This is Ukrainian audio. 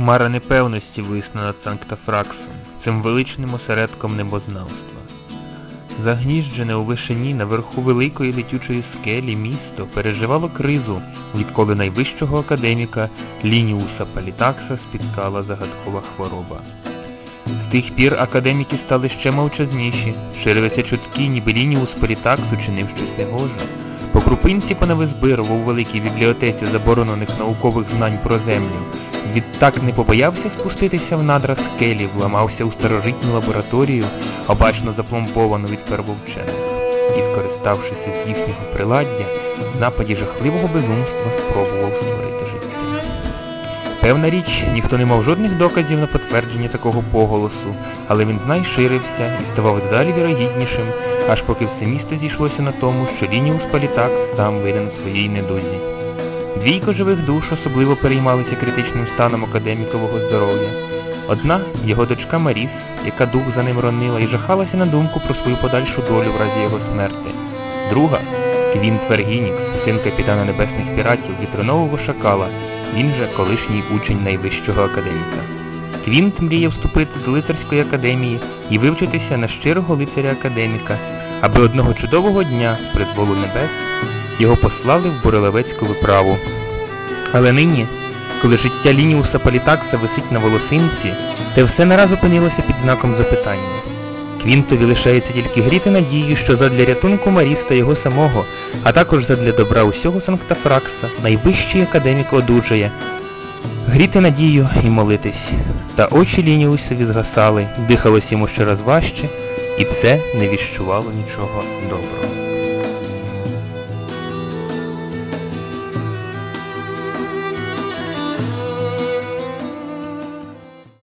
Хмара непевності висна над Санктафраксом, цим величним осередком небознавства. Загніжджене у вишині наверху великої летючої скелі місто переживало кризу, відколи найвищого академіка Лініуса Палітакса спіткала загадкова хвороба. З тих пір академіки стали ще мовчазніші, ширилися чутки, ніби Лініус Палітакс учинив щось негоже. По крупинці понавизбирував у великій бібліотеці заборонених наукових знань про землю. Відтак не побоявся спуститися в надра скелі, вламався у старожитню лабораторію, обачно запломбовану від первовчених. І, скориставшися з їхнього приладдя, в нападі жахливого безумства спробував створити життя. Певна річ, ніхто не мав жодних доказів на підтвердження такого поголосу, але він знай ширився і ставав дедалі вірогіднішим, аж поки все місто зійшлося на тому, що Лініус Палітакс сам винен своїй недузі. Двійко живих душ особливо переймалися критичним станом академікового здоров'я. Одна, його дочка Маріс, яка дух за ним ронила і жахалася на думку про свою подальшу долю в разі його смерти. Друга, Квінт Вергінікс, син капітана небесних піратів вітронового шакала, він же колишній учень найвищого академіка. Квінт мріяв вступити до лицарської академії і вивчитися на щирого лицаря-академіка, аби одного чудового дня, призволу небес, його послали в Бурелевецьку виправу. Але нині, коли життя Лініуса Палітакса висить на волосинці, те все нараз опинилося під знаком запитання. Квінтові лишається тільки гріти надію, що задля рятунку Маріста його самого, а також задля добра усього Санктафракса, найвищий академік одужає, гріти надію і молитись. Та очі Лініусові згасали, дихалось йому щораз важче, і це не віщувало нічого доброго.